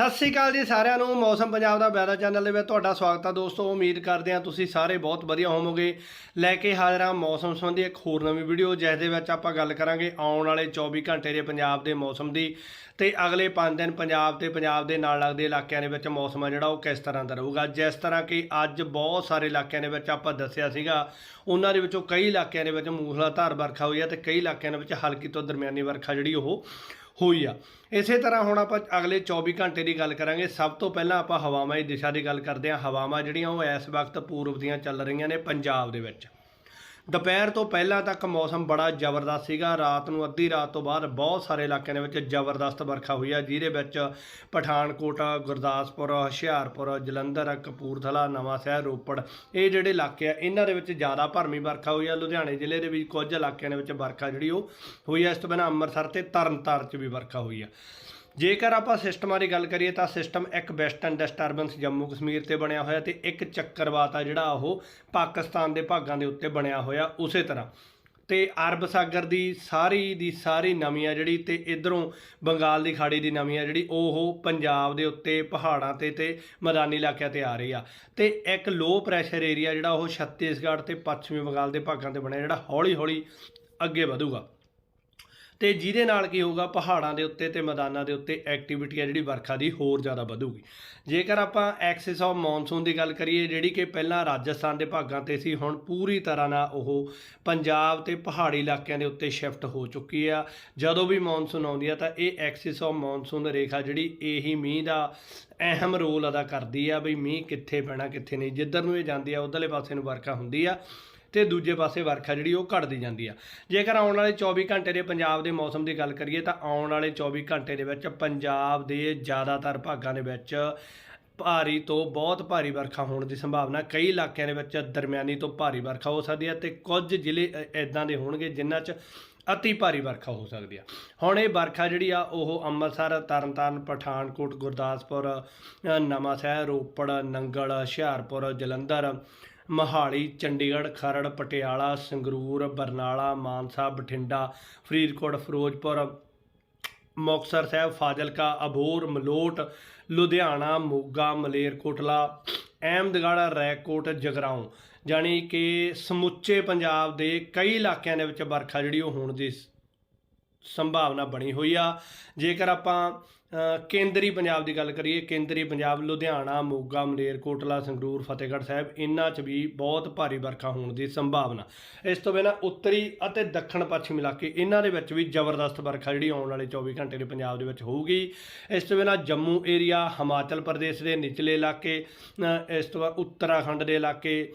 ਸਤਿ ਸ੍ਰੀ ਅਕਾਲ ਜੀ ਸਾਰਿਆਂ ਨੂੰ, ਮੌਸਮ ਪੰਜਾਬ ਦਾ ਵੈਦਰ ਚੈਨਲ ਦੇ ਵਿੱਚ ਤੁਹਾਡਾ ਸਵਾਗਤ ਹੈ ਦੋਸਤੋ, ਉਮੀਦ ਕਰਦੇ ਹਾਂ ਤੁਸੀਂ ਸਾਰੇ ਬਹੁਤ ਵਧੀਆ ਹੋਵੋਗੇ। ਲੈ ਕੇ ਹਾਜ਼ਰ ਹਾਂ ਮੌਸਮ ਸੰਬੰਧੀ ਇੱਕ ਹੋਰ ਨਵੀਂ ਵੀਡੀਓ ਜਿਸ ਦੇ ਵਿੱਚ ਆਪਾਂ ਗੱਲ ਕਰਾਂਗੇ ਆਉਣ ਵਾਲੇ 24 ਘੰਟੇ ਦੇ ਪੰਜਾਬ ਦੇ ਮੌਸਮ ਦੀ ਤੇ ਅਗਲੇ 5 ਦਿਨ ਪੰਜਾਬ ਤੇ ਪੰਜਾਬ ਦੇ ਨਾਲ ਲੱਗਦੇ ਇਲਾਕਿਆਂ ਦੇ ਵਿੱਚ ਮੌਸਮ ਆ ਜਿਹੜਾ, ਉਹ ਕਿਸ ਤਰ੍ਹਾਂ ਦਾ ਰਹੂਗਾ। ਜਿਸ ਤਰ੍ਹਾਂ ਕਿ ਅੱਜ ਬਹੁਤ ਸਾਰੇ ਇਲਾਕਿਆਂ ਦੇ ਵਿੱਚ ਆਪਾਂ ਦੱਸਿਆ ਸੀਗਾ, ਉਹਨਾਂ ਦੇ ਵਿੱਚੋਂ ਕਈ ਇਲਾਕਿਆਂ ਦੇ ਵਿੱਚ ਮੂਸਲਾਧਾਰ ਵਰਖਾ ਹੋਈ ਹੈ ਤੇ ਕਈ ਇਲਾਕਿਆਂ ਦੇ ਵਿੱਚ ਹਲਕੀ ਤੋਂ ਦਰਮਿਆਨੀ ਵਰਖਾ ਜਿਹੜੀ ਉਹ ਹੋਈ ਆ। ਇਸੇ ਤਰ੍ਹਾਂ ਹੁਣ ਆਪਾਂ ਅਗਲੇ 24 ਘੰਟੇ ਦੀ ਗੱਲ ਕਰਾਂਗੇ। ਸਭ ਤੋਂ ਪਹਿਲਾਂ ਆਪਾਂ ਹਵਾਵਾਂ ਦੀ ਦਿਸ਼ਾ ਦੀ ਗੱਲ ਕਰਦੇ ਹਾਂ। ਹਵਾਵਾਂ ਜਿਹੜੀਆਂ ਉਹ ਇਸ ਵਕਤ ਪੂਰਬ ਦੀਆਂ ਚੱਲ ਰਹੀਆਂ ਨੇ ਪੰਜਾਬ ਦੇ ਵਿੱਚ। ਦੁਪਹਿਰ ਤੋਂ ਪਹਿਲਾਂ ਤੱਕ ਮੌਸਮ ਬੜਾ ਜ਼ਬਰਦਸਤ ਸੀਗਾ। ਰਾਤ ਨੂੰ ਅੱਧੀ ਰਾਤ ਤੋਂ ਬਾਅਦ ਬਹੁਤ ਸਾਰੇ ਇਲਾਕਿਆਂ ਦੇ ਵਿੱਚ ਜ਼ਬਰਦਸਤ ਵਰਖਾ ਹੋਈ ਆ, ਜਿਹਦੇ ਵਿੱਚ ਪਠਾਨਕੋਟ, ਗੁਰਦਾਸਪੁਰ, ਹੁਸ਼ਿਆਰਪੁਰ, ਜਲੰਧਰ, ਕਪੂਰਥਲਾ, ਨਵਾਂ ਸ਼ਹਿਰ, ਰੋਪੜ, ਇਹ ਜਿਹੜੇ ਇਲਾਕੇ ਆ, ਇਹਨਾਂ ਦੇ ਵਿੱਚ ਜ਼ਿਆਦਾ ਭਰਮੀ ਵਰਖਾ ਹੋਈ ਆ। ਲੁਧਿਆਣੇ ਜ਼ਿਲ੍ਹੇ ਦੇ ਵਿੱਚ ਕੁਝ ਇਲਾਕਿਆਂ ਦੇ ਵਿੱਚ ਵਰਖਾ ਜਿਹੜੀ ਉਹ ਹੋਈ ਆ, ਇਸ ਤੋਂ ਬਿਨਾਂ ਅੰਮ੍ਰਿਤਸਰ ਤੇ ਤਰਨਤਾਰਨ 'ਚ ਵੀ ਵਰਖਾ ਹੋਈ ਆ। ਜੇਕਰ ਆਪਾਂ ਸਿਸਟਮਾਂ ਦੀ ਗੱਲ ਕਰੀਏ ਤਾਂ ਸਿਸਟਮ ਇੱਕ ਵੈਸਟਰਨ ਡਿਸਟਰਬੈਂਸ ਜੰਮੂ ਕਸ਼ਮੀਰ ਤੇ ਬਣਿਆ ਹੋਇਆ ਤੇ ਇੱਕ ਚੱਕਰਵਾਤ ਆ ਜਿਹੜਾ ਉਹ ਪਾਕਿਸਤਾਨ ਦੇ ਭਾਗਾਂ ਦੇ ਉੱਤੇ ਬਣਿਆ ਹੋਇਆ ਉਸੇ ਤਰ੍ਹਾਂ। ਤੇ ਅਰਬ ਸਾਗਰ ਦੀ ਸਾਰੀ ਦੀ ਸਾਰੀ ਨਮੀ ਆ ਜਿਹੜੀ ਤੇ ਇਧਰੋਂ ਬੰਗਾਲ ਦੀ ਖਾੜੀ ਦੀ ਨਮੀ ਆ ਜਿਹੜੀ ਉਹ ਪੰਜਾਬ ਦੇ ਉੱਤੇ, ਪਹਾੜਾਂ ਤੇ ਤੇ ਮੈਦਾਨੀ ਇਲਾਕਿਆਂ ਤੇ ਆ ਰਹੀ ਆ। ਤੇ ਇੱਕ ਲੋ ਪ੍ਰੈਸ਼ਰ ਏਰੀਆ ਜਿਹੜਾ ਉਹ ਛੱਤੀਸਗੜ੍ਹ ਤੇ ਪੱਛਮੀ ਬੰਗਾਲ ਦੇ ਭਾਗਾਂ ਤੇ ਬਣਿਆ ਜਿਹੜਾ ਹੌਲੀ ਹੌਲੀ ਅੱਗੇ ਵਧੂਗਾ। ਤੇ ਜਿਹਦੇ ਨਾਲ ਕੀ ਹੋਊਗਾ, ਪਹਾੜਾਂ ਦੇ ਉੱਤੇ ਤੇ ਮੈਦਾਨਾਂ ਦੇ ਉੱਤੇ ਐਕਟੀਵਿਟੀ ਆ ਜਿਹੜੀ ਵਰਖਾ ਦੀ ਹੋਰ ਜ਼ਿਆਦਾ ਵਧੂਗੀ। ਜੇਕਰ ਆਪਾਂ ਐਕਸਿਸ ਆਫ ਮੌਨਸੂਨ ਦੀ ਗੱਲ ਕਰੀਏ, ਜਿਹੜੀ ਕਿ ਪਹਿਲਾਂ ਰਾਜਸਥਾਨ ਦੇ ਭਾਗਾਂ ਤੇ ਸੀ, ਹੁਣ ਪੂਰੀ ਤਰ੍ਹਾਂ ਨਾਲ ਉਹ ਪੰਜਾਬ ਤੇ ਪਹਾੜੀ ਇਲਾਕਿਆਂ ਦੇ ਉੱਤੇ ਸ਼ਿਫਟ ਹੋ ਚੁੱਕੀ ਆ। ਜਦੋਂ ਵੀ ਮੌਨਸੂਨ ਆਉਂਦੀ ਆ, ਤਾਂ ਇਹ ਐਕਸਿਸ ਆਫ ਮੌਨਸੂਨ ਰੇਖਾ ਜਿਹੜੀ ਇਹੀ ਮੀਂਹ ਦਾ ਅਹਿਮ ਰੋਲ ਅਦਾ ਕਰਦੀ ਆ, ਬਈ ਮੀਂਹ ਕਿੱਥੇ ਪੈਣਾ, ਕਿੱਥੇ ਨਹੀਂ। ਜਿੱਧਰ ਨੂੰ ਇਹ ਜਾਂਦੀ ਆ, ਉਧਰਲੇ ਪਾਸੇ ਨੂੰ ਵਰਖਾ ਹੁੰਦੀ ਆ। ਤੇ ਦੂਜੇ ਪਾਸੇ ਵਰਖਾ ਜਿਹੜੀ ਉਹ ਘਟਦੀ ਜਾਂਦੀ ਆ। ਜੇਕਰ ਆਉਣ ਵਾਲੇ 24 ਘੰਟੇ ਦੇ ਪੰਜਾਬ ਦੇ ਮੌਸਮ ਦੀ ਗੱਲ ਕਰੀਏ ਤਾਂ ਆਉਣ ਵਾਲੇ 24 ਘੰਟੇ ਦੇ ਵਿੱਚ ਪੰਜਾਬ ਦੇ ਜ਼ਿਆਦਾਤਰ ਭਾਗਾਂ ਦੇ ਵਿੱਚ ਭਾਰੀ ਤੋਂ ਬਹੁਤ ਭਾਰੀ ਵਰਖਾ ਹੋਣ ਦੀ ਸੰਭਾਵਨਾ ਕਈ ਇਲਾਕਿਆਂ ਦੇ ਵਿੱਚ ਦਰਮਿਆਨੀ ਤੋਂ ਭਾਰੀ ਵਰਖਾ ਹੋ ਸਕਦੀ ਹੈ ਤੇ ਕੁਝ ਜ਼ਿਲ੍ਹੇ ਇਦਾਂ ਦੇ ਹੋਣਗੇ ਜਿਨ੍ਹਾਂ 'ਚ ਅਤੀ ਭਾਰੀ ਵਰਖਾ ਹੋ ਸਕਦੀ ਆ। ਹੁਣ ਇਹ ਵਰਖਾ ਜਿਹੜੀ ਆ ਉਹ ਅੰਮ੍ਰਿਤਸਰ ਤਰਨਤਾਰਨ ਪਠਾਨਕੋਟ ਗੁਰਦਾਸਪੁਰ ਅ, ਨਵਾਂ ਸ਼ਹਿਰ ਰੋਪੜ ਨੰਗਲ ਹੁਸ਼ਿਆਰਪੁਰ ਜਲੰਧਰ ਮਹਾਲੀ, ਚੰਡੀਗੜ੍ਹ, ਖਰੜ, ਪਟਿਆਲਾ, ਸੰਗਰੂਰ, ਬਰਨਾਲਾ, ਮਾਨਸਾ, ਬਠਿੰਡਾ, ਫਰੀਦਕੋਟ, ਫਿਰੋਜ਼ਪੁਰ, ਮੁਕਤਸਰ ਸਾਹਿਬ, ਫਾਜ਼ਿਲਕਾ ਅਬੋਰ ਮਲੋਟ, ਲੁਧਿਆਣਾ, ਮੋਗਾ ਮਲੇਰਕੋਟਲਾ ਅਹਿਮਦਗੜ੍ਹ, ਰੈਕੋਟ, ਜਗਰਾਉਂ। ਜਾਣੀ ਕਿ ਸਮੁੱਚੇ ਪੰਜਾਬ ਦੇ ਕਈ ਇਲਾਕਿਆਂ ਦੇ ਵਿੱਚ ਵਰਖਾ ਜਿਹੜੀ ਉਹ ਹੋਣ ਦੀ ਸ- ਸੰਭਾਵਨਾ ਬਣੀ ਹੋਈ ਆ। ਜੇਕਰ ਆਪਾਂ ਕੇਂਦਰੀ ਪੰਜਾਬ ਦੀ ਗੱਲ ਕਰੀਏ, ਕੇਂਦਰੀ ਪੰਜਾਬ, ਲੁਧਿਆਣਾ, ਮੋਗਾ ਮਲੇਰਕੋਟਲਾ ਸੰਗਰੂਰ, ਫਤਿਹਗੜ੍ਹ ਸਾਹਿਬ, ਇਹਨਾਂ 'ਚ ਵੀ ਬਹੁਤ ਭਾਰੀ ਵਰਖਾ ਹੋਣ ਦੀ ਸੰਭਾਵਨਾ। ਇਸ ਤੋਂ ਬਿਨਾਂ ਉੱਤਰੀ ਅਤੇ ਦੱਖਣ ਪੱਛਮੀ ਇਲਾਕੇ, ਇਹਨਾਂ ਦੇ ਵਿੱਚ ਵੀ ਜ਼ਬਰਦਸਤ ਵਰਖਾ ਜਿਹੜੀ ਆਉਣ ਵਾਲੇ 24 ਘੰਟੇ ਦੇ ਪੰਜਾਬ ਦੇ ਵਿੱਚ ਹੋਊਗੀ। ਇਸ ਤੋਂ ਬਿਨਾਂ ਜੰਮੂ ਏਰੀਆ, ਹਿਮਾਚਲ ਪ੍ਰਦੇਸ਼ ਦੇ ਨਿਚਲੇ ਇਲਾਕੇ ਇਸ ਤੋਂ ਬਾਅਦ ਉੱਤਰਾਖੰਡ ਦੇ ਇਲਾਕੇ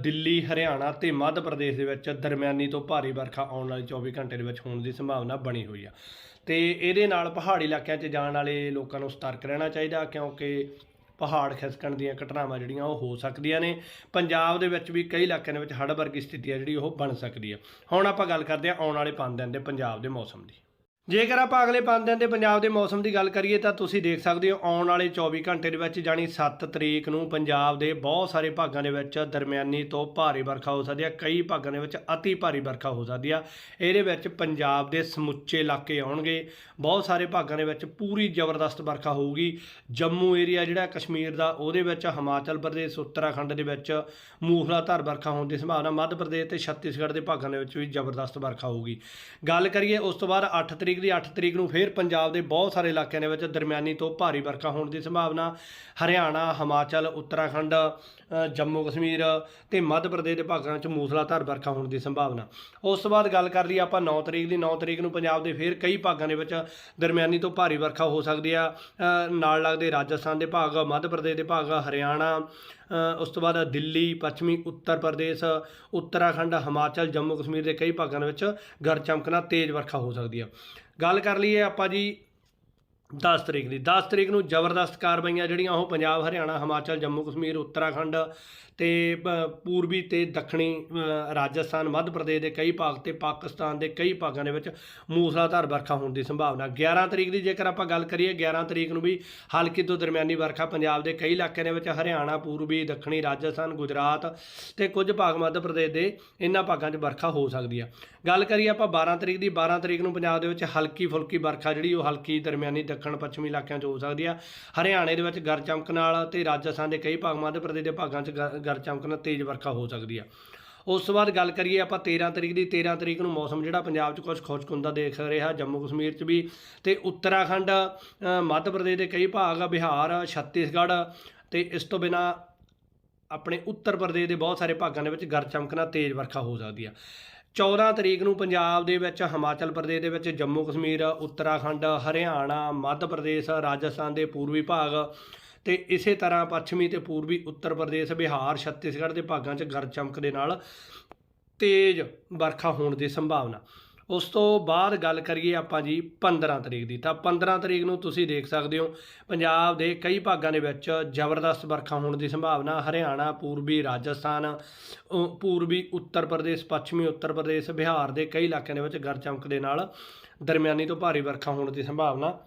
ਦਿੱਲੀ, ਹਰਿਆਣਾ ਤੇ ਮੱਧ ਪ੍ਰਦੇਸ਼ ਦੇ ਵਿੱਚ ਦਰਮਿਆਨੀ ਤੋਂ ਭਾਰੀ ਵਰਖਾ ਆਉਣ ਵਾਲੇ 24 ਘੰਟੇ ਦੇ ਵਿੱਚ ਹੋਣ ਦੀ ਸੰਭਾਵਨਾ ਬਣੀ ਹੋਈ ਆ। ਤੇ ਇਹਦੇ ਨਾਲ ਪਹਾੜੀ ਇਲਾਕਿਆਂ 'ਚ ਜਾਣ ਵਾਲੇ ਲੋਕਾਂ ਨੂੰ ਸਤਰਕ ਰਹਿਣਾ ਚਾਹੀਦਾ, ਕਿਉਂਕਿ ਪਹਾੜ ਖਿਸਕਣ ਦੀਆਂ ਘਟਨਾਵਾਂ ਜਿਹੜੀਆਂ ਉਹ ਹੋ ਸਕਦੀਆਂ ਨੇ। ਪੰਜਾਬ ਦੇ ਵਿੱਚ ਵੀ ਕਈ ਇਲਾਕਿਆਂ ਦੇ ਵਿੱਚ ਹੜ੍ਹ ਵਰਗੀ ਸਥਿਤੀ ਹੈ ਜਿਹੜੀ ਉਹ ਬਣ ਸਕਦੀ ਹੈ। ਹੁਣ ਆਪਾਂ ਗੱਲ ਕਰਦੇ ਹਾਂ ਆਉਣ ਵਾਲੇ 5 ਦਿਨ ਦੇ ਪੰਜਾਬ ਦੇ ਮੌਸਮ ਦੀ। ਜੇਕਰ ਆਪਾਂ ਅਗਲੇ 5 ਦਿਨ ਦੇ ਪੰਜਾਬ ਦੇ ਮੌਸਮ ਦੀ ਗੱਲ ਕਰੀਏ ਤਾਂ ਤੁਸੀਂ ਦੇਖ ਸਕਦੇ ਹੋ ਆਉਣ ਵਾਲੇ 24 ਘੰਟੇ ਦੇ ਵਿੱਚ ਜਾਨੀ 7 ਤਰੀਕ ਨੂੰ ਪੰਜਾਬ ਦੇ ਬਹੁਤ ਸਾਰੇ ਭਾਗਾਂ ਦੇ ਵਿੱਚ ਦਰਮਿਆਨੀ ਤੋਂ ਭਾਰੀ ਵਰਖਾ ਹੋ ਸਕਦੀ ਹੈ ਕਈ ਭਾਗਾਂ ਦੇ ਵਿੱਚ ਅਤੀ ਭਾਰੀ ਵਰਖਾ ਹੋ ਸਕਦੀ ਆ। ਇਹਦੇ ਵਿੱਚ ਪੰਜਾਬ ਦੇ ਸਮੁੱਚੇ ਇਲਾਕੇ ਆਉਣਗੇ, ਬਹੁਤ ਸਾਰੇ ਭਾਗਾਂ ਦੇ ਵਿੱਚ ਪੂਰੀ ਜ਼ਬਰਦਸਤ ਵਰਖਾ ਹੋਊਗੀ। ਜੰਮੂ ਏਰੀਆ ਜਿਹੜਾ ਕਸ਼ਮੀਰ ਦਾ, ਉਹਦੇ ਵਿੱਚ ਹਿਮਾਚਲ ਪ੍ਰਦੇਸ਼, ਉੱਤਰਾਖੰਡ ਦੇ ਵਿੱਚ ਮੂਸਲਾਧਾਰ ਵਰਖਾ ਹੋਣ ਦੀ ਸੰਭਾਵਨਾ, ਮੱਧ ਪ੍ਰਦੇਸ਼ ਤੇ ਛੱਤੀਸਗੜ੍ਹ ਦੇ ਭਾਗਾਂ ਦੇ ਵਿੱਚ ਵੀ ਜ਼ਬਰਦਸਤ ਵਰਖਾ ਹੋਊਗੀ। ਗੱਲ ਕਰੀਏ ਉਸ ਤੋਂ ਬਾਅਦ 8 ਤਰੀਕ ਦੀ 8 ਤਰੀਕ ਨੂੰ ਫਿਰ ਪੰਜਾਬ ਦੇ ਬਹੁਤ ਸਾਰੇ ਇਲਾਕਿਆਂ ਦੇ ਵਿੱਚ ਦਰਮਿਆਨੀ ਤੋਂ ਭਾਰੀ ਵਰਖਾ ਹੋਣ ਦੀ ਸੰਭਾਵਨਾ। ਹਰਿਆਣਾ, ਹਿਮਾਚਲ, ਉੱਤਰਾਖੰਡ ਜੰਮੂ ਕਸ਼ਮੀਰ ਤੇ ਮੱਧ ਪ੍ਰਦੇਸ਼ ਦੇ ਭਾਗਾਂ ਵਿੱਚ ਮੂਸਲਾਧਾਰ ਵਰਖਾ ਹੋਣ ਦੀ ਸੰਭਾਵਨਾ। ਉਸ ਤੋਂ ਬਾਅਦ ਗੱਲ ਕਰ ਲਈ ਆਪਾਂ 9 ਤਰੀਕ ਦੀ। 9 ਤਰੀਕ ਨੂੰ ਪੰਜਾਬ ਦੇ ਫਿਰ ਕਈ ਭਾਗਾਂ ਦੇ ਵਿੱਚ ਦਰਮਿਆਨੀ ਤੋਂ ਭਾਰੀ ਵਰਖਾ ਹੋ ਸਕਦੀ ਆ। ਨਾਲ ਲੱਗਦੇ ਰਾਜਸਥਾਨ ਦੇ ਭਾਗ, ਮੱਧ ਪ੍ਰਦੇਸ਼ ਦੇ ਭਾਗ, ਹਰਿਆਣਾ ਉਸ ਤੋਂ ਬਾਅਦ ਦਿੱਲੀ, ਪੱਛਮੀ, ਉੱਤਰ ਪ੍ਰਦੇਸ਼, ਉੱਤਰਾਖੰਡ, ਹਿਮਾਚਲ, ਜੰਮੂ ਕਸ਼ਮੀਰ ਦੇ ਕਈ ਭਾਗਾਂ ਦੇ ਵਿੱਚ ਗਰਜ ਚਮਕਣਾ ਤੇਜ਼ ਵਰਖਾ ਹੋ ਸਕਦੀ ਆ। ਗੱਲ ਕਰ ਲਈਏ ਆਪਾਂ ਜੀ 10 ਤਰੀਕ ਦੀ। 10 ਤਰੀਕ ਨੂੰ ਜ਼ਬਰਦਸਤ ਕਾਰਵਾਈਆਂ ਜਿਹੜੀਆਂ ਉਹ ਪੰਜਾਬ, ਹਰਿਆਣਾ, ਹਿਮਾਚਲ, ਜੰਮੂ, ਕਸ਼ਮੀਰ, ਉੱਤਰਾਖੰਡ ਤੇ ਪੂਰਬੀ ਤੇ ਦੱਖਣੀ ਰਾਜਸਥਾਨ, ਮੱਧ ਪ੍ਰਦੇਸ਼ ਦੇ ਕਈ ਭਾਗ ਤੇ ਪਾਕਿਸਤਾਨ ਦੇ ਕਈ ਭਾਗਾਂ ਦੇ ਵਿੱਚ ਮੂਸਲਾਧਾਰ ਵਰਖਾ ਹੋਣ ਦੀ ਸੰਭਾਵਨਾ। 11 ਤਰੀਕ ਦੀ ਜੇਕਰ ਆਪਾਂ ਗੱਲ ਕਰੀਏ 11 ਤਰੀਕ ਨੂੰ ਵੀ ਹਲਕੀ ਤੋਂ ਦਰਮਿਆਨੀ ਵਰਖਾ ਪੰਜਾਬ ਦੇ ਕਈ ਇਲਾਕਿਆਂ ਦੇ ਵਿੱਚ ਹਰਿਆਣਾ, ਪੂਰਬੀ, ਦੱਖਣੀ, ਰਾਜਸਥਾਨ, ਗੁਜਰਾਤ ਤੇ ਕੁਝ ਭਾਗ ਮੱਧ ਪ੍ਰਦੇਸ਼ ਦੇ ਇਹਨਾਂ ਭਾਗਾਂ 'ਚ ਵਰਖਾ ਹੋ ਸਕਦੀ ਆ। ਗੱਲ ਕਰੀਏ ਆਪਾਂ 12 ਤਰੀਕ ਦੀ। 12 ਤਰੀਕ ਨੂੰ ਪੰਜਾਬ ਦੇ ਵਿੱਚ ਹਲਕੀ ਫੁਲਕੀ ਵਰਖਾ ਜਿਹੜੀ ਉਹ ਹਲਕੀ ਦਰਮਿਆਨੀ ਦੱਖਣ ਪੱਛਮੀ ਇਲਾਕਿਆਂ 'ਚ ਹੋ ਸਕਦੀ ਆ। ਹਰਿਆਣੇ ਦੇ ਵਿੱਚ ਗਰ ਚਮਕ ਨਾਲ ਤੇ ਰਾਜਸਥਾਨ ਦੇ ਕਈ ਭਾਗ ਮੱਧ ਪ੍ਰਦੇਸ਼ ਦੇ ਭਾਗਾਂ 'ਚ ਗ- ਗਰ ਚਮਕ ਨਾਲ ਤੇਜ਼ ਵਰਖਾ ਹੋ ਸਕਦੀ ਆ। ਉਸ ਤੋਂ ਬਾਅਦ ਗੱਲ ਕਰੀਏ ਆਪਾਂ 13 ਤਰੀਕ ਦੀ 13 ਤਰੀਕ ਨੂੰ ਮੌਸਮ ਜਿਹੜਾ ਪੰਜਾਬ 'ਚ ਕੁਝ ਖੁਸ਼ਕ ਹੁੰਦਾ ਦੇਖ ਰਿਹਾ, ਜੰਮੂ ਕਸ਼ਮੀਰ 'ਚ ਵੀ ਤੇ ਉੱਤਰਾਖੰਡ ਮੱਧ ਪ੍ਰਦੇਸ਼ ਦੇ ਕਈ ਭਾਗ, ਬਿਹਾਰ, ਛੱਤੀਸਗੜ੍ਹ ਤੇ ਇਸ ਤੋਂ ਬਿਨਾ ਆਪਣੇ ਉੱਤਰ ਪ੍ਰਦੇਸ਼ ਦੇ ਬਹੁਤ ਸਾਰੇ ਭਾਗਾਂ ਦੇ ਵਿੱਚ ਗਰ ਚਮਕ ਨਾਲ ਤੇਜ਼ ਵਰਖਾ ਹੋ ਸਕਦੀ ਆ। 14 ਤਰੀਕ ਨੂੰ ਪੰਜਾਬ ਦੇ ਵਿੱਚ ਹਿਮਾਚਲ ਪ੍ਰਦੇਸ਼ ਦੇ ਵਿੱਚ ਜੰਮੂ ਕਸ਼ਮੀਰ, ਉੱਤਰਾਖੰਡ, ਹਰਿਆਣਾ, ਮੱਧ ਪ੍ਰਦੇਸ਼, ਰਾਜਸਥਾਨ ਦੇ ਪੂਰਬੀ ਭਾਗ ਤੇ ਇਸੇ ਤਰ੍ਹਾਂ ਪੱਛਮੀ ਤੇ ਪੂਰਬੀ ਉੱਤਰ ਪ੍ਰਦੇਸ਼, ਬਿਹਾਰ, ਛੱਤੀਸਗੜ੍ਹ ਦੇ ਭਾਗਾਂ 'ਚ ਗਰ ਚਮਕ ਦੇ ਨਾਲ ਤੇਜ਼ ਵਰਖਾ ਹੋਣ ਦੀ ਸੰਭਾਵਨਾ। ਉਸ ਤੋਂ ਬਾਅਦ ਗੱਲ ਕਰੀਏ ਆਪਾਂ ਜੀ 15 ਤਰੀਕ ਦੀ। ਤਾਂ 15 ਤਰੀਕ ਨੂੰ ਤੁਸੀਂ ਦੇਖ ਸਕਦੇ ਹੋ ਪੰਜਾਬ ਦੇ ਕਈ ਭਾਗਾਂ ਦੇ ਵਿੱਚ ਜ਼ਬਰਦਸਤ ਵਰਖਾ ਹੋਣ ਦੀ ਸੰਭਾਵਨਾ ਹਰਿਆਣਾ ਪੂਰਬੀ ਰਾਜਸਥਾਨ ਅ, ਪੂਰਬੀ ਉੱਤਰ ਪ੍ਰਦੇਸ਼ ਪੱਛਮੀ ਉੱਤਰ ਪ੍ਰਦੇਸ਼ ਬਿਹਾਰ ਦੇ ਕਈ ਇਲਾਕਿਆਂ ਦੇ ਵਿੱਚ ਗਰ ਚਮਕ ਦੇ ਨਾਲ ਦਰਮਿਆਨੀ ਤੋਂ ਭਾਰੀ ਵਰਖਾ ਹੋਣ ਦੀ ਸੰਭਾਵਨਾ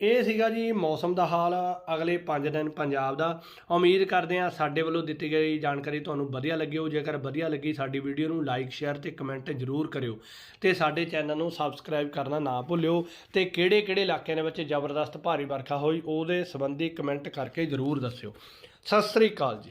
ਇਹ ਸੀਗਾ ਜੀ ਮੌਸਮ ਦਾ ਹਾਲ, ਅਗਲੇ 5 ਦਿਨ ਪੰਜਾਬ ਦਾ। ਉਮੀਦ ਕਰਦੇ ਹਾਂ ਸਾਡੇ ਵੱਲੋਂ ਦਿੱਤੀ ਗਈ ਜਾਣਕਾਰੀ ਤੁਹਾਨੂੰ ਵਧੀਆ ਲੱਗੀ ਹੋ ਜੇਕਰ ਵਧੀਆ ਲੱਗੀ ਸਾਡੀ ਵੀਡੀਓ ਨੂੰ ਲਾਈਕ ਸ਼ੇਅਰ ਤੇ ਕਮੈਂਟ ਜ਼ਰੂਰ ਕਰਿਓ। ਤੇ ਸਾਡੇ ਚੈਨਲ ਨੂੰ ਸਬਸਕ੍ਰਾਈਬ ਕਰਨਾ ਨਾ ਭੁੱਲਿਓ। ਤੇ ਕਿਹੜੇ ਕਿਹੜੇ ਇਲਾਕਿਆਂ ਦੇ ਵਿੱਚ ਜ਼ਬਰਦਸਤ ਭਾਰੀ ਵਰਖਾ ਹੋਈ, ਉਹਦੇ ਸੰਬੰਧੀ ਕਮੈਂਟ ਕਰਕੇ ਜ਼ਰੂਰ ਦੱਸਿਓ। ਸਤਿ ਸ੍ਰੀ ਅਕਾਲ ਜੀ।